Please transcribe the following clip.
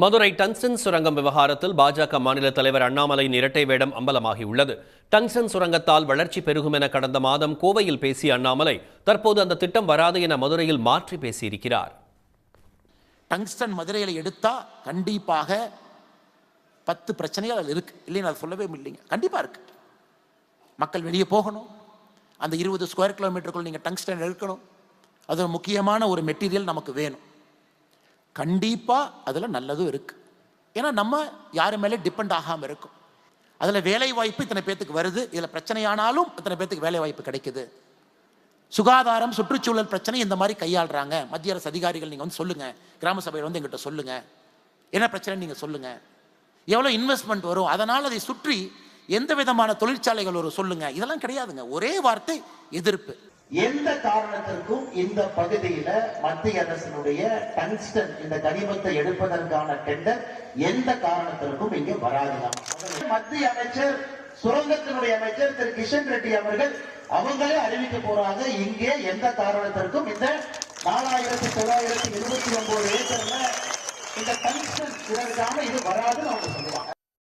Madurai tungsten சுரங்கம் விவகாரத்தில் பாஜக மாநில தலைவர் அண்ணாமலையின் இரட்டை வேடம் அம்பலமாகியுள்ளது. டங்ஸ்டன் சுரங்கத்தால் வளர்ச்சி பெருகும் என கடந்த மாதம் கோவையில் பேசிய அண்ணாமலை தற்போது அந்த திட்டம் வராது என மதுரையில் மாற்றி பேசியிருக்கிறார். டங்ஸ்டன் மதுரையில் எடுத்தா கண்டிப்பாக பத்து பிரச்சனைகள் அதில் இருக்கு. இல்லைன்னு அது சொல்லவே இல்லைங்க. கண்டிப்பாக இருக்கு. மக்கள் வெளியே போகணும். அந்த இருபது ஸ்கொயர் கிலோமீட்டருக்குள் நீங்கள் டங்ஸ்டன் எடுக்கணும். அது முக்கியமான ஒரு மெட்டீரியல் நமக்கு வேணும். கண்டிப்பாக அதில் நல்லதும் இருக்குது ஏன்னா நம்ம யாரு மேலே டிபெண்ட் ஆகாமல் இருக்கும். அதில் வேலை வாய்ப்பு இத்தனை பேர்த்துக்கு வருது. இதில் பிரச்சனையானாலும் இத்தனை பேர்த்துக்கு வேலை வாய்ப்பு கிடைக்குது. சுகாதாரம் சுற்றுச்சூழல் பிரச்சனை இந்த மாதிரி கையாளுறாங்க. மத்திய அரசு அதிகாரிகள் நீங்கள் வந்து சொல்லுங்கள் கிராம சபையில் வந்து எங்கிட்ட சொல்லுங்கள் என்ன பிரச்சனை நீங்கள் சொல்லுங்கள் எவ்வளோ இன்வெஸ்ட்மெண்ட் வரும்? அதனால் அதை சுற்றி எந்த விதமான தொழிற்சாலைகள் வரும் சொல்லுங்கள் இதெல்லாம் கிடையாதுங்க. ஒரே வார்த்தை எதிர்ப்பு. எந்த காரணத்திற்கும் இந்த பகுதியில மத்திய அரசினுடைய டங்ஸ்டன் இந்த கனிமத்தை எடுப்பதற்கான டெண்டர் எந்த காரணத்திற்கும் இங்கே வராதுதான் மத்திய அமைச்சர் சுரங்கத்தினுடைய அமைச்சர் திரு கிஷன் ரெட்டி அவர்கள் அவங்களே அறிவிக்க போறாங்க இங்கே எந்த காரணத்திற்கும் இந்த நாலாயிரத்தி தொள்ளாயிரத்தி இருபத்தி ஒன்பது ஏக்கர்ல இந்த டங்ஸ்டன் இதற்கான இது வராதுன்னு அவங்க